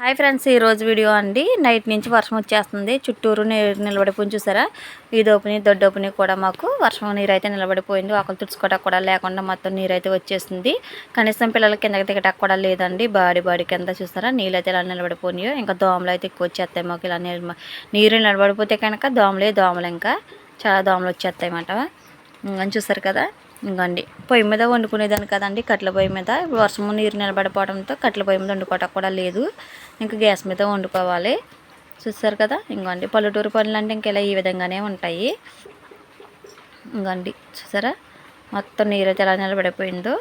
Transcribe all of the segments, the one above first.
Hi friends ఈ రోజు video అండి. నైట్ నుంచి వర్షం వచ్చేస్తుంది. చుట్టూరు నీరు నిలబడిపోయి చూసారా? ఈ దోపిని దొడ్డోపుని కూడా మాకు. వర్షం నీరు అయితే నిలబడిపోయింది. ఆకలి తుడుచుకోవడానికి కూడా లేకుండా మొత్తం నీరు అయితే వచ్చేసింది. కనీసం పిల్లలకి కిందకి దిగటకు కూడా లేదండి. బాడీ బాడి కింద చూసారా? నీళ్ళు అయితే ఇలా నిలబడిపోయినాయో. ఇంకా దోమలు అయితే ఎక్కువ వచ్చేస్తాయి మాకు. ఇలా నీరు నీరు నిలబడిపోతే కనుక దోమలే దోమలు ఇంకా. చాలా దోమలు వచ్చేస్తాయి అన్నమాట. చూసారు కదా? ఇంకండి. పొయ్యి మీద వండుకునేదాన్ని కదండి కట్టెల పొయ్యి మీద. వర్షము నీరు నిలబడిపోవడంతో కట్టెల పొయ్యి మీద వండుకోవటం కూడా లేదు. ఇంకా గ్యాస్ మీద వండుకోవాలి. చూస్తారు కదా ఇంకోండి. పల్లెటూరు పనులు అంటే ఇంకెలా ఈ విధంగానే ఉంటాయి. ఇంకోండి. చూసారా? మొత్తం నీరు అయితే ఎలా నిలబడిపోయిందో.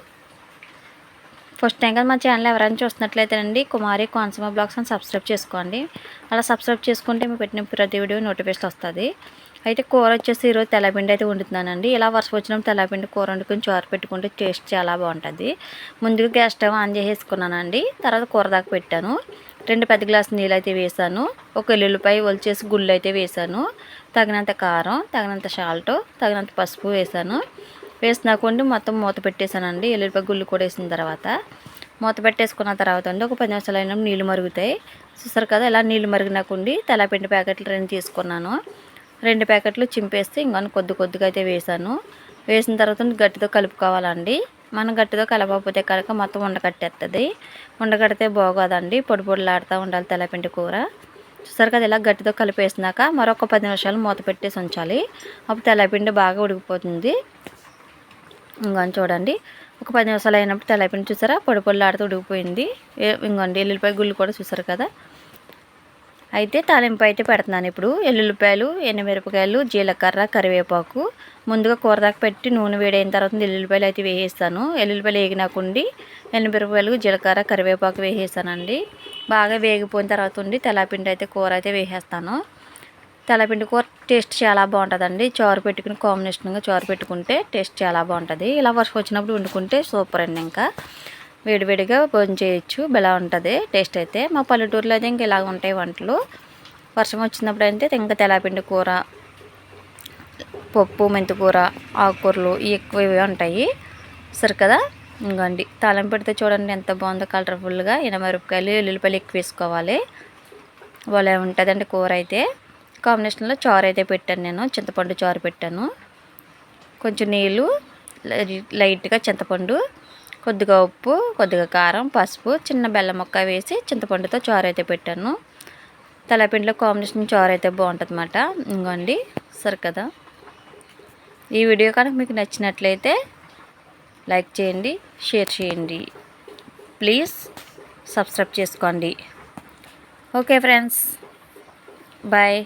ఫస్ట్ టైం కదా మా ఛానల్ ఎవరైనా చూస్తున్నట్లయితేనండి కుమారి కోనసీమ బ్లాగ్స్ అని సబ్స్క్రైబ్ చేసుకోండి. అలా సబ్స్క్రైబ్ చేసుకుంటే మేము పెట్టిన ప్రతి వీడియో నోటిఫికేషన్ వస్తుంది. అయితే కూర వచ్చేసి ఈరోజు తెల్లపిండి అయితే వండుతున్నానండి. ఇలా వర్షం వచ్చినప్పుడు తెల్లపిండి కూర వండుకొని చారు పెట్టుకుంటే టేస్ట్ చాలా బాగుంటుంది. ముందుగా గ్యాస్ స్టవ్ ఆన్ చేసేసుకున్నానండి. తర్వాత కూర దాకా పెట్టాను. రెండు పెద్ద గ్లాస్ నీళ్ళు అయితే వేసాను. ఒక ఎల్లుల్లిపాయ ఒలిచేసి గుళ్ళు అయితే వేసాను. తగినంత కారం తగినంత సాల్ట్ తగినంత పసుపు వేసాను. వేసినాకండి మొత్తం మూత పెట్టేశానండి. ఎల్లుల్లిపాయ గుళ్ళు కూడా వేసిన తర్వాత. మూత పెట్టేసుకున్న తర్వాత అండి ఒక పది నిమిషాలు అయినా నీళ్ళు మరుగుతాయి. చూసారు కదా ఇలా నీళ్ళు మరిగినాకుండి తెల్లపిండి ప్యాకెట్లు రెండు తీసుకున్నాను. రెండు ప్యాకెట్లు చింపేస్తే ఇంకా కొద్ది కొద్దిగా అయితే వేసాను. వేసిన తర్వాత గట్టితో కలుపుకోవాలండి. మనం గట్టితో కలపకపోతే కనుక మొత్తం ఉండగట్టేస్తుంది ఉండకడితే బాగోదండి. పొడి పొడిలాడుతూ ఉండాలి తెల్లపిండి కూర. చూసారు కదా ఇలా గట్టితో కలిపేసినాక మరొక పది నిమిషాలు మూత పెట్టేసి ఉంచాలి. అప్పుడు తెల్లపిండి బాగా ఉడికిపోతుంది. ఇంకొని చూడండి. ఒక పది నిమిషాలు అయినప్పుడు తెల్లపిండి చూసారా? పొడి పొడిలాడుతూ ఉడికిపోయింది. ఇంకోండి ఎల్లుల్లిపాయ గుళ్ళు కూడా చూసారు కదా? అయితే తాలింపు అయితే పెడుతున్నాను. ఇప్పుడు ఎల్లుల్లిపాయలు ఎండుమిరపకాయలు జీలకర్ర కరివేపాకు ముందుగా కూర దాకా పెట్టి నూనె వేడైన తర్వాత ఎల్లుల్లిపాయలు అయితే వేసేస్తాను. ఎల్లుల్లిపాయలు వేగినాకుండి ఎండుమిరపకాయలు జీలకర్ర కరివేపాకు వేసేస్తానండి. బాగా వేగిపోయిన తర్వాత ఉండి తెల్లపిండి అయితే కూర అయితే వేసేస్తాను. తెల్లపిండి కూర టేస్ట్ చాలా బాగుంటుందండి. చారు పెట్టుకుని కాంబినేషన్గా చారు పెట్టుకుంటే టేస్ట్ చాలా బాగుంటుంది. ఇలా వర్షం వచ్చినప్పుడు వండుకుంటే సూపర్ అండి ఇంకా. వేడివేడిగా భోజనం చేయొచ్చు. ఇలా ఉంటుంది? టేస్ట్ అయితే. మా పల్లెటూరులో అయితే ఇంకా ఇలాగ ఉంటాయి వంటలు. వర్షం వచ్చినప్పుడు అయితే ఇంకా తెలాపిండి కూర పప్పు మెంతికూర ఆకుకూరలు ఎక్కువ ఇవి ఉంటాయి. సరే కదా ఇంకండి తాళం పెడితే చూడండి ఎంత బాగుందో కలర్ఫుల్గా ఎనమిరపకాయలు ఎల్లుల్లిపాయలు ఎక్కువ వేసుకోవాలి. వాళ్ళే ఉంటుందండి కూర అయితే. కాంబినేషన్లో చారు అయితే పెట్టాను నేను. చింతపండు చారు పెట్టాను. కొంచెం నీళ్ళు లైట్గా చింతపండు కొద్దిగా ఉప్పు కొద్దిగా కారం పసుపు చిన్న బెల్లం ముక్క వేసి చింతపండుతో చారు అయితే పెట్టాను. తలపిండిలో కాంబినేషన్ చారు అయితే బాగుంటుంది అన్నమాట ఇంకోండి సరే కదా. ఈ వీడియో కనుక మీకు నచ్చినట్లయితే లైక్ చేయండి షేర్ చేయండి. ప్లీజ్ సబ్స్క్రైబ్ చేసుకోండి. Okay friends bye.